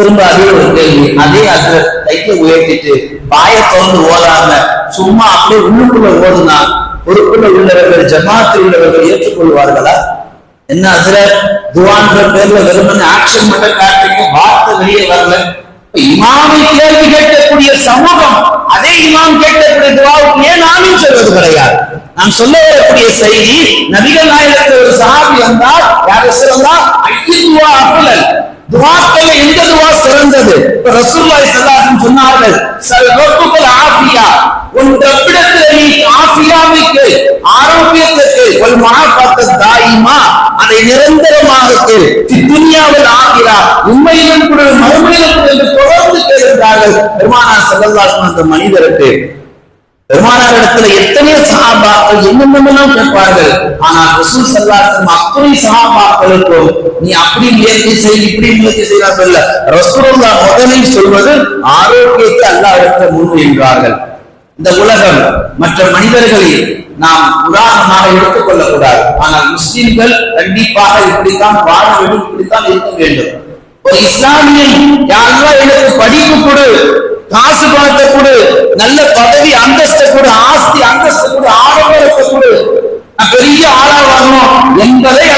திரும்ப அதே ஒரு கேள்வி. அதே அதுல கையை உயர்த்திட்டு வாய திறந்து ஓதாம சும்மா அப்படியே உள்ளுக்குள்ள ஓதுனா பொறுப்புள்ள உள்ளவர்கள் ஜமாத்தில் உள்ளவர்கள் ஏற்றுக்கொள்வார்களா? என்ன அதுல துவான்ற பேர்ல வெறுமனே ஆக்ஷன் மட்டும் காட்டுறீங்க வார்த்தை வெளியே வரல. இமாமை கேள்வி கேட்கக்கூடிய சமூகம் அதே இமாம் கேட்கக்கூடிய துவாவுக்கு ஏன் நானும் சொல்வது கிடையாது? நான் சொல்ல வரக்கூடிய செய்தி நபிகள் நாயகத்தில் ஒரு சாபி வந்தால் யார் சொல்லலாம் துவா அஃலல் துவாக்கள் எந்த துவா சிறந்தது? இப்ப ரசூலுல்லாஹி ஸல்லல்லாஹு சொன்னார்கள் சல் ரப்புல் ஆஃபியா. உன் ரப்பிடத்தில் நீ ஆஃபியாவுக்கு ஆரோக்கியத்துக்கு ஒரு மகாபாத்த தாயிமா. அதை நிரந்தரமாக கேள். துனியாவில் ஆகிறா உண்மையிலும் கூட மறுமையிலும் என்று தொடர்ந்து கேட்கிறார்கள் பெருமானா ஸல்லல்லாஹு அந்த மனிதருக்கு பெருமானாரிடத்துல எத்தனை சகாபாக்கள் என்னென்னலாம் கேட்பார்கள்? ஆனால் ரசூல் சல்லாசம் அத்தனை சகாபாக்களுக்கும் நீ அப்படி முயற்சி செய் இப்படி முயற்சி செய்யலாம் சொல்ல ரசூல்லா முதலில் சொல்வது ஆரோக்கியத்தை அல்லா இடத்துல முன் என்றார்கள். இந்த உலகம் மற்ற மனிதர்களை நாம் உதாரணமாக எடுத்துக் கொள்ளக்கூடாது. ஆனால் முஸ்லிம்கள் கண்டிப்பாக இப்படித்தான் வாழ வேண்டும் இப்படித்தான் இருக்க வேண்டும். ஒரு இஸ்லாமியன் யாரெல்லாம் எனக்கு படிப்பு கொடு காசு பணத்தை கொடு நல்ல பதவி அந்தஸ்தை கொடு ஆஸ்தி அந்தஸ்தை கூட ஆடம்பரத்தை கூட. நான் பெரிய ஆளா வரணும் என்பதை